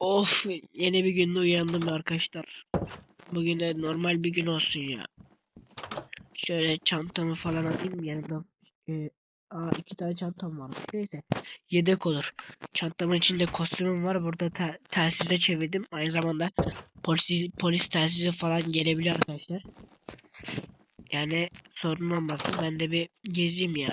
Of yeni bir günde uyandım arkadaşlar. Bugün de normal bir gün olsun ya. Şöyle çantamı falan alayım yanımda. Ee, aa, iki tane çantam var. Neyse. Yedek olur. Çantamın içinde kostümüm var. Burada te telsize çevirdim. Aynı zamanda polis, polis telsizi falan gelebilir arkadaşlar. Yani sorun olmasın. Ben de bir gezeyim ya.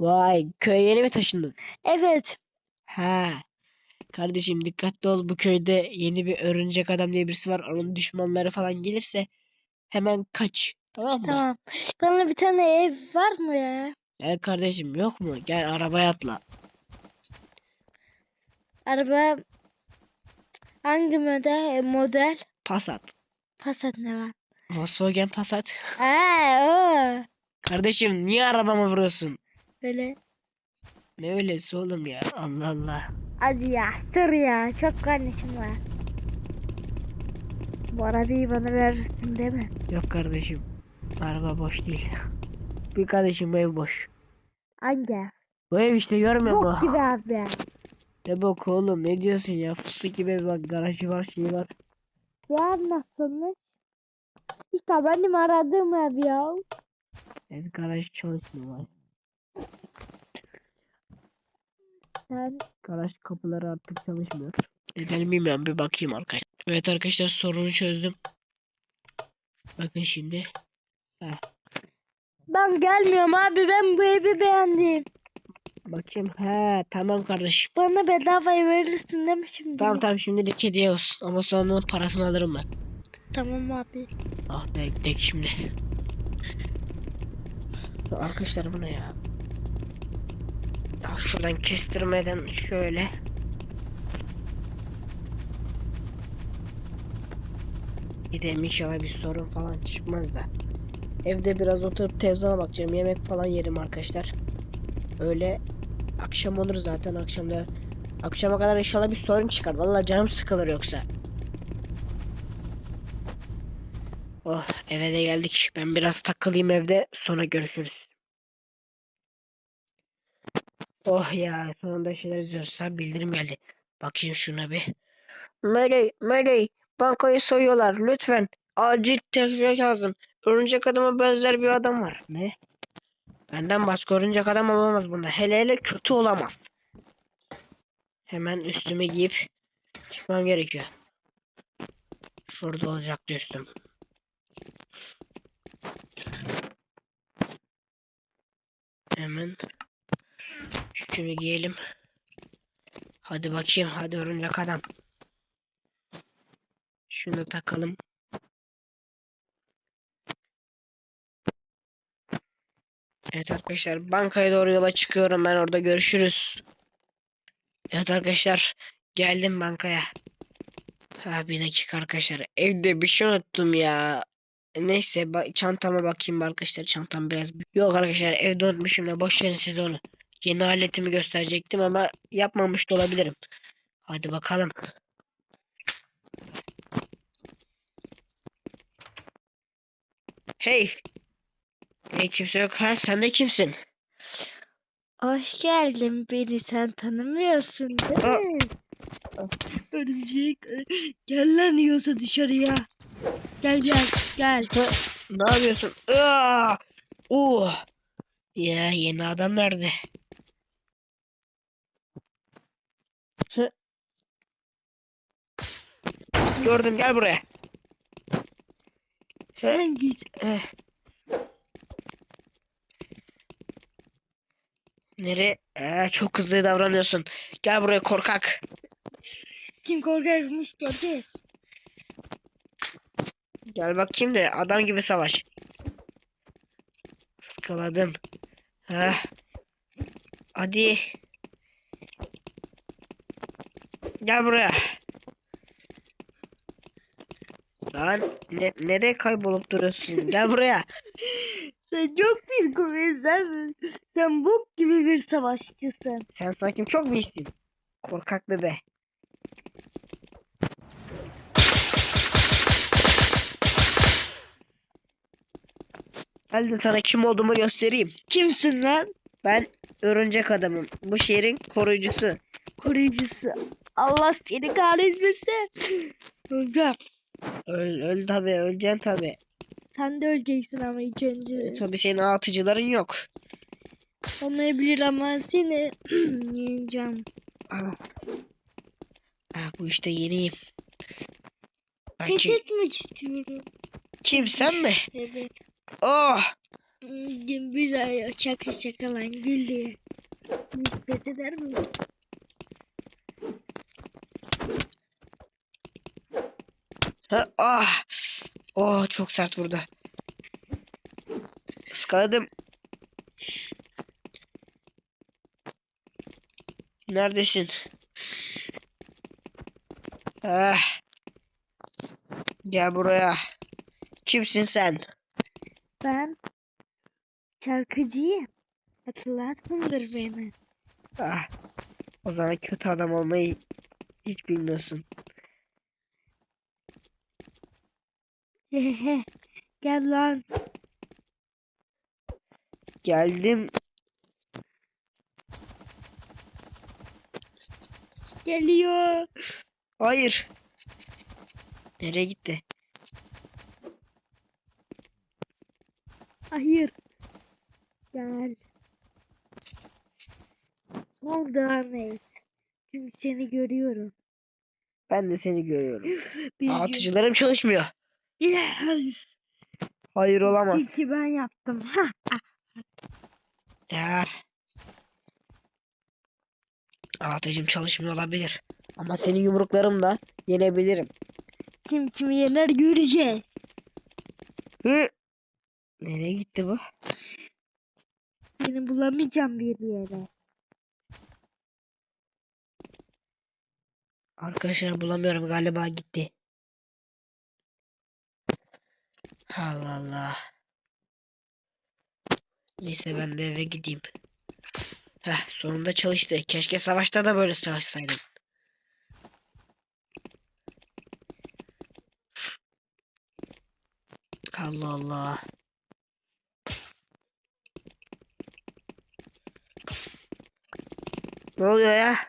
Vay köye yeni mi taşındın? Evet. Ha. Kardeşim dikkatli ol bu köyde yeni bir örümcek adam diye birisi var. Onun düşmanları falan gelirse hemen kaç. Tamam mı? Tamam. Bana bir tane ev var mı ya? Gel kardeşim yok mu? Gel arabaya atla. Araba hangi model? Model? Passat. Passat ne var? Volkswagen Passat. Aa, o. Kardeşim niye arabama vuruyorsun? Böyle. Ne öylesi oğlum ya? Allah Allah. Hadi ya sır ya. Çok kardeşim var. Bu arabayı bana verirsin değil mi? Yok kardeşim. Araba boş değil. Bir kardeşim bu ev boş. Hangi ev? Bu ev işte görmüyor Bok musun? gibi abi. Ne bok oğlum ne diyorsun ya? Fıstık gibi bak garajı var şeyi var. Ya nasılmış? İşte benim aradığım ev ya. Ev garaj çalışmıyor Sen Garaj kapıları artık çalışmıyor. Neden bilmiyorum bir bakayım arkadaşlar. Evet arkadaşlar sorunu çözdüm. Bakın şimdi. Ben gelmiyorum abi ben bu evi beğendim. Bakayım. He tamam kardeşim. Bana bedavaya verirsin değil mi şimdi? Tamam tamam şimdi de kediye olsun. Ama sonra parasını alırım ben. Tamam abi. Ah be gidek şimdi. Arkadaşlar bu ne ya? Ya şuradan kestirmeden şöyle. Gidelim inşallah bir sorun falan çıkmaz da. Evde biraz oturup televizyona bakacağım. Yemek falan yerim arkadaşlar. Öyle akşam olur zaten akşamda. Akşama kadar inşallah bir sorun çıkar. Vallahi canım sıkılır yoksa. Oh eve de geldik. Ben biraz takılayım evde sonra görüşürüz. Oh ya sonunda şeyler izliyorsa bildirim geldi. Bakayım şuna bir. Meley, Meley, bankayı soyuyorlar. Lütfen acil tekrar lazım. Örümcek adama benzer bir adam var. Ne? Benden başka örümcek adam olamaz bunda. Hele hele kötü olamaz. Hemen üstümü giyip çıkmam gerekiyor. Şurada olacaktı üstüm. Hemen şunu giyelim. Hadi bakayım hadi örümcek adam. Şunu takalım. Evet arkadaşlar bankaya doğru yola çıkıyorum ben orada görüşürüz. Evet arkadaşlar geldim bankaya. Ha bir dakika arkadaşlar evde bir şey unuttum ya. Neyse ba- çantama bakayım arkadaşlar çantam biraz büyük. Yok arkadaşlar evde unutmuşum da boş verin siz onu. Yeni aletimi gösterecektim ama yapmamış da olabilirim. Hadi bakalım. Hey. Hey kimse yok. Ha sen de kimsin? Hoş geldin beni sen tanımıyorsun değil Aa. mi? Örümcek gel lan yiyorsa dışarıya. Gel gel gel. Ne yapıyorsun? Aa! Uh! Ya yeni adam nerede? Gördüm gel buraya. Sen git. Eh. Nereye? Ee, çok hızlı davranıyorsun. Gel buraya korkak. Kim korkarmış göreceğiz. Gel bakayım da adam gibi savaş. Iskaladım. Heh. Hadi. Gel buraya. Lan ne, nereye kaybolup duruyorsun? Gel buraya. Sen çok bir komik sen, sen bok gibi bir savaşçısın. Sen sanki çok büyüksün. Korkak bebe. Gel de sana kim olduğumu göstereyim. Kimsin lan? Ben örümcek adamım. Bu şehrin koruyucusu. Koruyucusu. Allah seni kahretmesin. Öleceğim. Öl, öl tabi, öleceksin tabi. Sen de öleceksin ama ilk önce. E, tabi senin atıcıların yok. Olmayabilir ama seni yiyeceğim. Ah. Ah, bu işte yeniyim. Ben Pes kim, etmek istiyorum. kim sen mi? Evet. Oh! Ay şaka şaka lan gül diye. Pes eder mi? Ha, ah! Oh çok sert vurdu. Iskaladım. Neredesin? Ah. Gel buraya. Kimsin sen? Ben şarkıcıyım. Hatırlarsındır beni. Ah. O zaman kötü adam olmayı hiç bilmiyorsun. Gel lan. Geldim. Geliyor. Hayır. Nereye gitti? Hayır. Gel. Soldan et. Çünkü seni görüyorum. Ben de seni görüyorum. Atıcılarım çalışmıyor. Yes. Hayır olamaz. Ki ben yaptım. Ya. Atıcım çalışmıyor olabilir. Ama senin yumruklarımla yenebilirim. Kim kimi yener göreceğiz. Hı. Nereye gitti bu? Seni bulamayacağım bir yere. Arkadaşlar bulamıyorum galiba gitti. Allah Allah. Neyse ben de eve gideyim. Heh sonunda çalıştı. Keşke savaşta da böyle savaşsaydım. Allah Allah. Ne oluyor ya?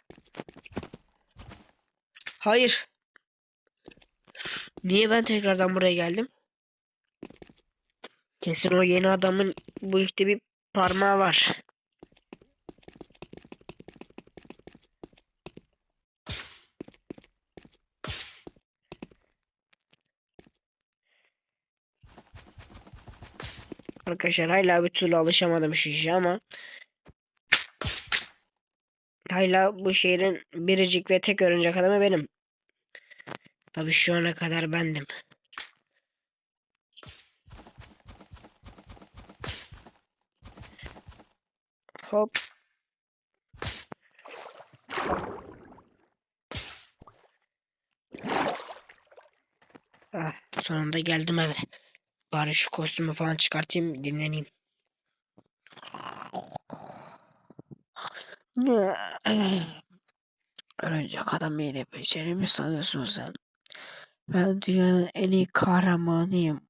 Hayır. Niye ben tekrardan buraya geldim? Kesin o yeni adamın bu işte bir parmağı var. Arkadaşlar hala bir türlü alışamadım şu ama hala bu şehrin biricik ve tek örümcek adamı benim. Tabii şu ana kadar bendim. Hop. Ah, sonunda geldim eve. Bari şu kostümü falan çıkartayım dinleneyim. Örümcek adam yine becerimi mi sanıyorsun sen? Ben dünyanın en iyi kahramanıyım.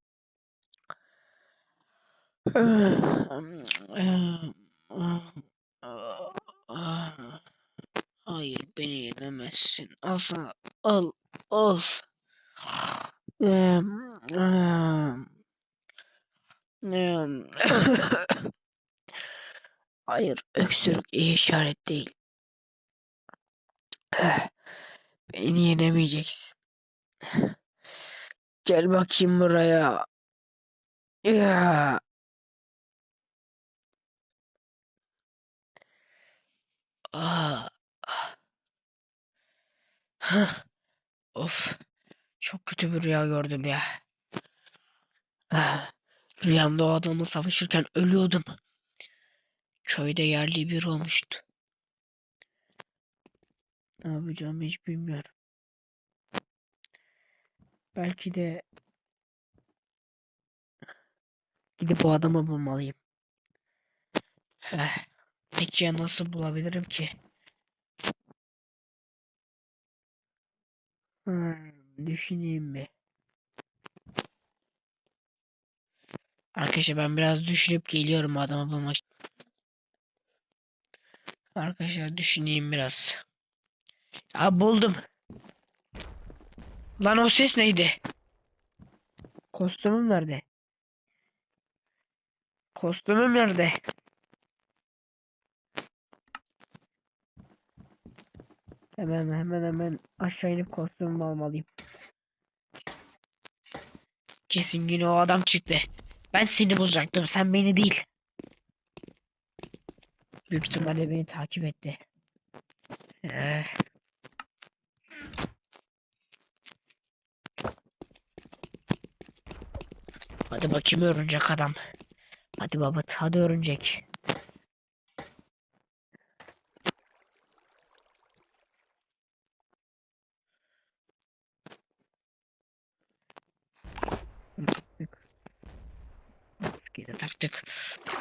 Hayır beni yenemezsin. Al sana. Al. Al. Hayır öksürük iyi işaret değil. Beni yenemeyeceksin. Gel bakayım buraya. Ya. Aa. Hah. Of. Çok kötü bir rüya gördüm ya. Rüyamda o adamla savaşırken ölüyordum. Köyde yerli bir olmuştu. Ne yapacağımı hiç bilmiyorum. Belki de gidip bu adamı bulmalıyım. Peki ya nasıl bulabilirim ki? Hmm, düşüneyim bir. Arkadaşlar ben biraz düşünüp geliyorum adamı bulmak. Arkadaşlar düşüneyim biraz. Aa buldum. Lan o ses neydi? Kostümüm nerede? Kostümüm nerede? Hemen hemen hemen aşağı inip kostümümü almalıyım. Kesin yine o adam çıktı. Ben seni bulacaktım, sen beni değil. Büyük ihtimalle beni takip etti. Eh. Hadi bakayım örümcek adam. Hadi babat, hadi örümcek.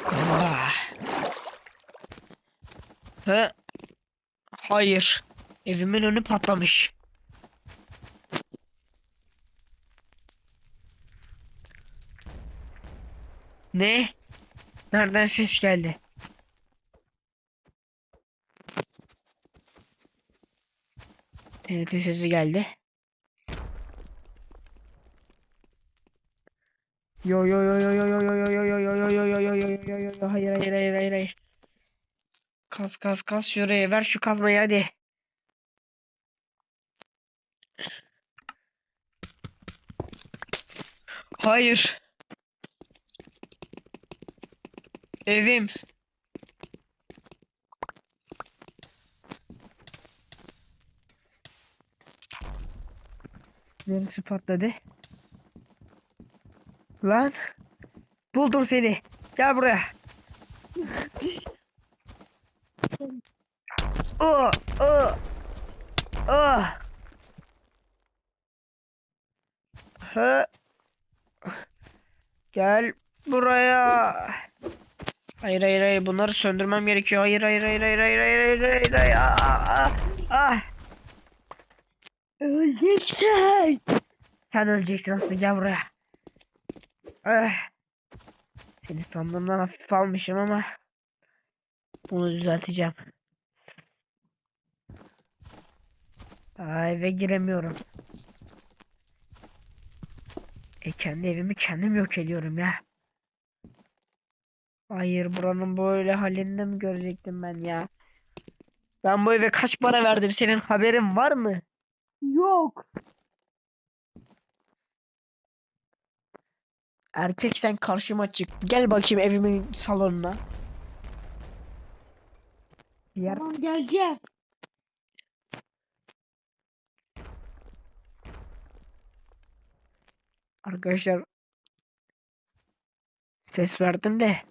Ah. He? Hayır. Evimin önü patlamış. Ne? Nereden ses geldi? TNT sesi geldi. Yo yo yo yo yo Kaz kaz kaz şuraya ver şu kazmayı hadi. Hayır. Evim. Neresi patladı? Lan. Buldum seni. Gel buraya. Oh, Gel buraya. Hayır hayır hayır bunları söndürmem gerekiyor. Hayır hayır hayır hayır hayır hayır hayır hayır. hayır. Ah, ah, ah. Öleceksin. Sen öleceksin aslında gel buraya. Ah. Seni sandığımdan hafif almışım ama bunu düzelteceğim. Aa, eve giremiyorum. E kendi evimi kendim yok ediyorum ya. Hayır buranın böyle halinde mi görecektim ben ya? Ben bu eve kaç para verdim senin haberin var mı? Yok. Erkek sen karşıma çık. Gel bakayım evimin salonuna. Yer Tamam geleceğiz. Arkadaşlar ses verdim de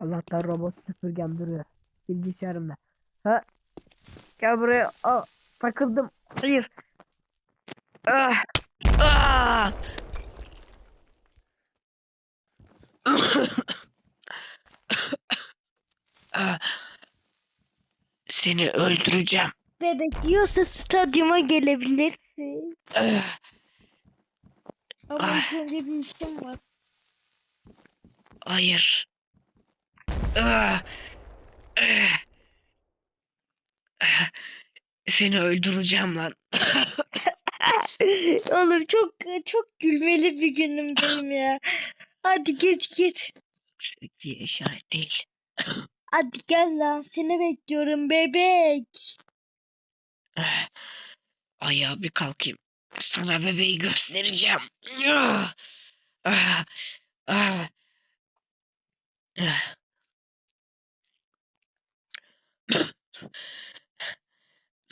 Allah'tan robot süpürgem duruyor bilgisayarımda. Ha? Gel buraya. Aa, takıldım. Hayır. Ah. Ah. Ah. Seni öldüreceğim. Bebek yiyorsa stadyuma gelebilirsin. Ah. Ama Ah. ilk önce bir işim var. Hayır. Ah! Ah! Ah! Seni öldüreceğim lan. Olur çok çok gülmeli bir günüm benim ya. Hadi git git. Çok iyi işaret değil. Hadi gel lan seni bekliyorum bebek. Ah! Ayağa bir kalkayım. Sana bebeği göstereceğim. Ah! Ah!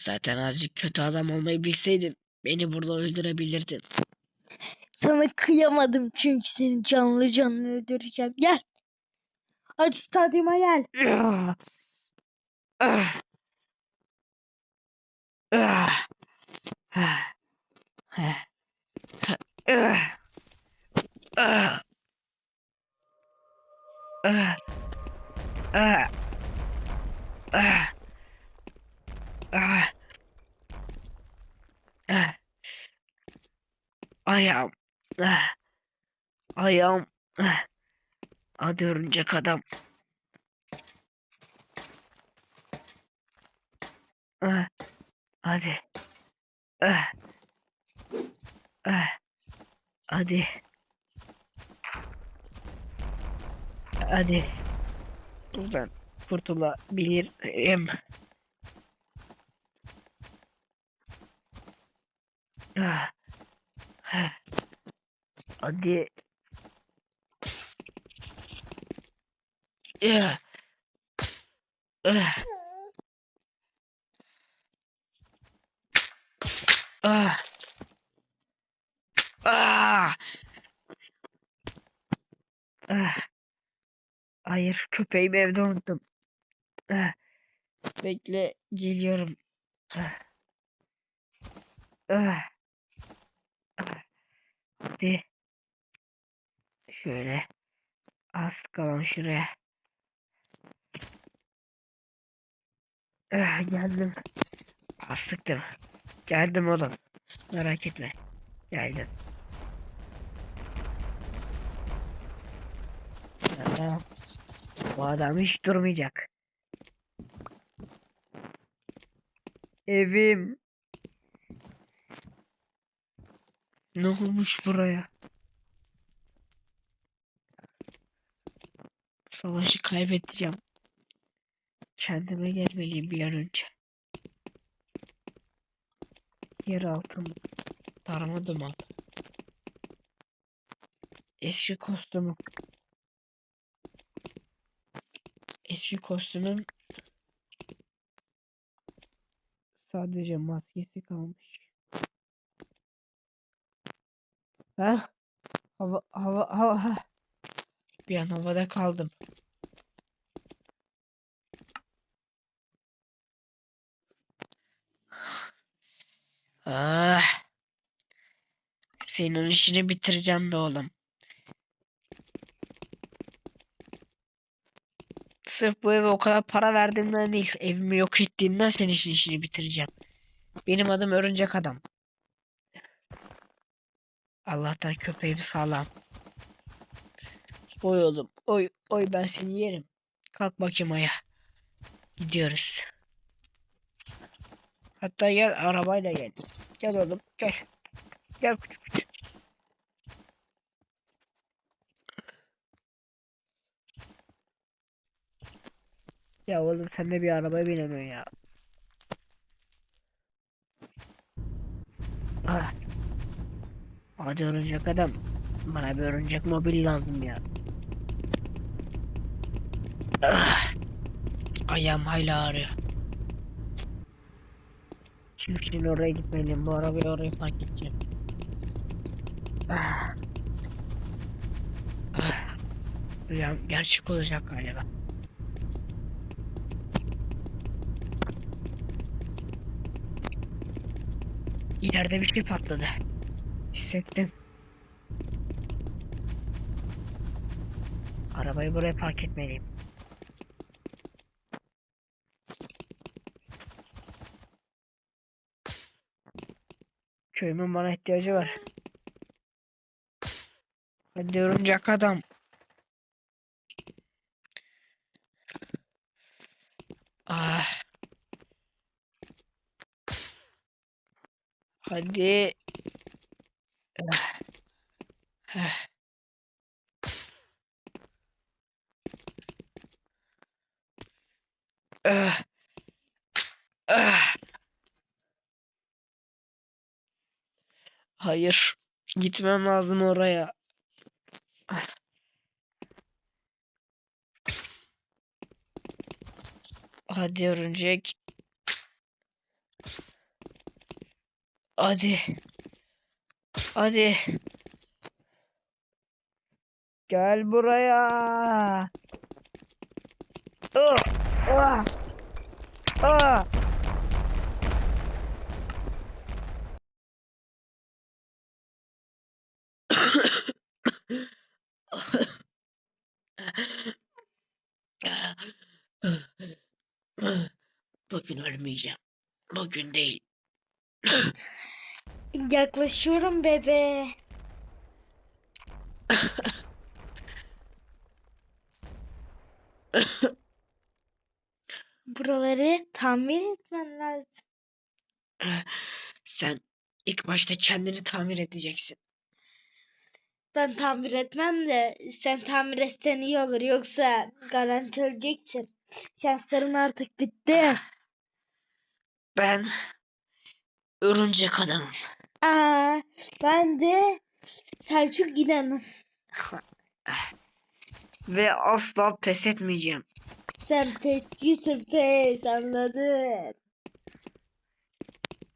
Zaten azıcık kötü adam olmayı bilseydin beni burada öldürebilirdin. Sana kıyamadım çünkü seni canlı canlı öldüreceğim. Gel. Hadi stadyuma gel. Ayağım. Ayağım. Hadi örümcek adam. Ah. Hadi. Ah. Ah. Hadi. Hadi. Buradan kurtulabilirim. Ah. Ah. Hadi. Ah. Ah. Ah. Ah. Ah. Hayır, köpeğimi evde unuttum. Ah. Bekle, geliyorum. Ah. Ah. Ah. Hadi. Şöyle. Az kalan şuraya. Ah, geldim. Sıktım. Geldim oğlum. Merak etme. Geldim. Aa, bu adam hiç durmayacak. Evim. Ne olmuş buraya? Savaşı kaybedeceğim. Kendime gelmeliyim bir an önce. Yer altım. Darma duman. Eski kostümüm. Eski kostümüm sadece maskesi kalmış. Ha? Hava hava hava ha. Bir an havada kaldım. Ah. Senin işini bitireceğim be oğlum. Sırf bu eve o kadar para verdiğimden değil, evimi yok ettiğinden senin işin işini bitireceğim. Benim adım Örümcek Adam. Allah'tan köpeğim sağlam. Oy oğlum, oy, oy ben seni yerim. Kalk bakayım aya. Gidiyoruz. Hatta gel arabayla gel. Gel oğlum, gel. Gel küçük Ya oğlum sen de bir arabaya binemiyorsun ya. Ah. Hadi örümcek adam. Bana bir örümcek mobil lazım ya. Ah. Ayağım hala ağrıyor. Şimdi oraya gitmeliyim. Bu arabayı oraya park edeceğim. Ah. Ah. Gerçek olacak galiba. İleride bir şey patladı. Hissettim. Arabayı buraya park etmeliyim. Köyümün bana ihtiyacı var. Hadi örümcek adam. Ah. Hadi. Hayır. Gitmem lazım oraya. Hadi örümcek. Hadi. Hadi. Gel buraya. Ah, ah. Aa! Bugün ölmeyeceğim. Bugün değil. Yaklaşıyorum bebe. Buraları tamir etmen lazım. Sen ilk başta kendini tamir edeceksin. Ben tamir etmem de sen tamir etsen iyi olur. Yoksa garanti öleceksin. Şansların artık bitti. Ben örümcek adamım. Aa, ben de Selçuk İnan'ım. Ve asla pes etmeyeceğim. Sen pesçisin pes anladın.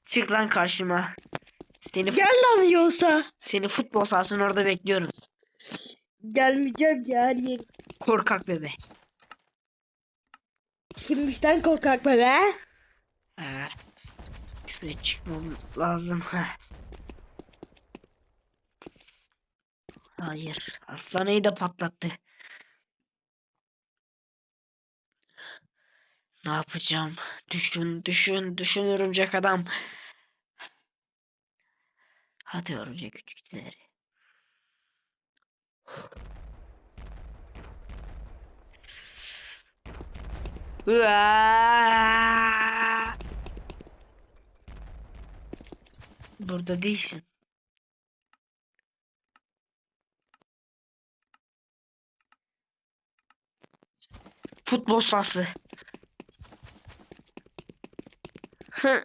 Çık lan karşıma. Seni, Gel lan yiyorsa. seni futbol sahasının orada bekliyorum. Gelmeyeceğim ya. Hayır. Korkak bebe. Kimmişten korkak be be? Ee, şuraya çıkmam lazım. Heh. Hayır. Hastaneyi de patlattı. Ne yapacağım? Düşün, düşün, düşün örümcek adam. Hadi örümcek küçükleri. Uaaaa! Burada değilsin. Futbol sahası. Hı.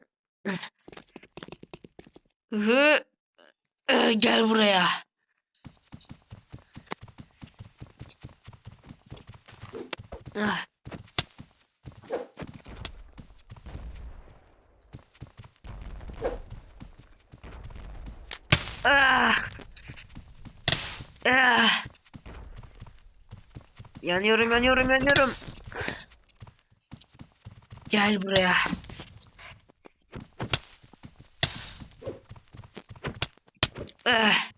Hı. Ee, Gel buraya. Ah. Ah. Ah. Yanıyorum, yanıyorum, yanıyorum. Gel buraya. Ah.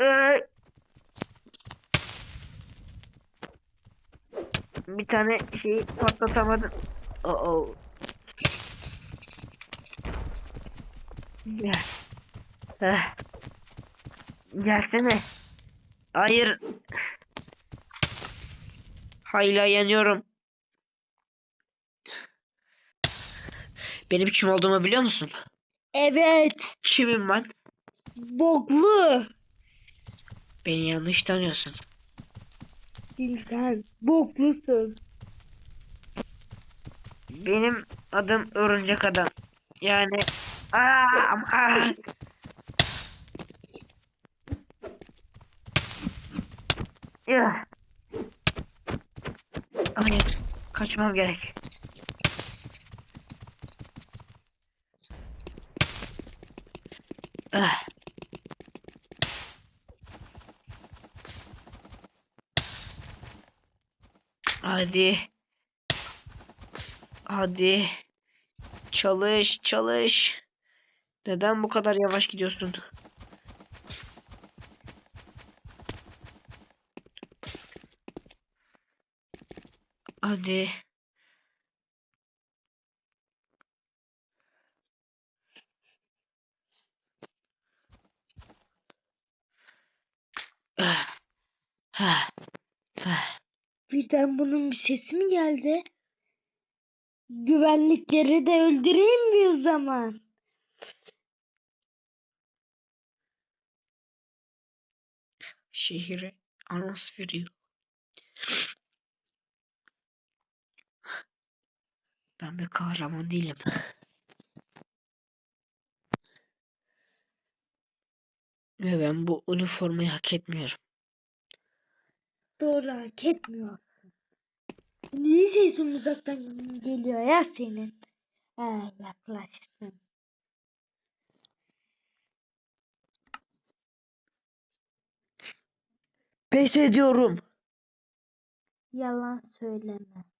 Ah. Bir tane şeyi patlatamadım. Oh. Gel. Ah. Gelsene. Hayır. Hayla yanıyorum. Benim kim olduğumu biliyor musun? Evet. Kimim ben? Boklu. Beni yanlış tanıyorsun. Sen boklusun. Benim adım Örümcek Adam. Yani Aa, aa. Ya. Hayır, kaçmam gerek. Ah. Hadi. Hadi. Çalış, çalış. Neden bu kadar yavaş gidiyorsun? Hadi. Birden bunun bir sesi mi geldi? Güvenlikleri de öldüreyim bir o zaman. Şehire anons veriyor. Ben bir kahraman değilim. Ve ben bu üniformayı hak etmiyorum. Doğru hak etmiyorsun. Niye sesin uzaktan geliyor ya senin? Ha, yaklaştın. Pes ediyorum. Yalan söyleme.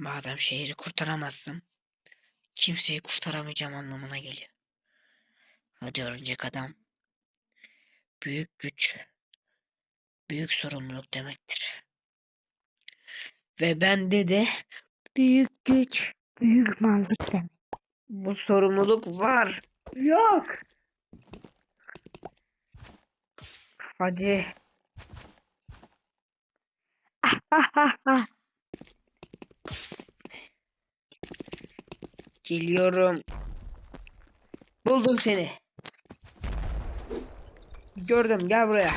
Madem şehri kurtaramazsın, kimseyi kurtaramayacağım anlamına geliyor. Hadi örümcek adam. Büyük güç, büyük sorumluluk demektir. Ve bende de Büyük güç, büyük mallık demek. bu sorumluluk var. Yok. Hadi. Geliyorum. Buldum seni. Gördüm gel buraya.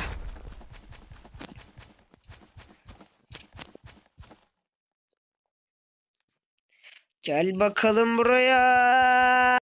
Gel bakalım buraya.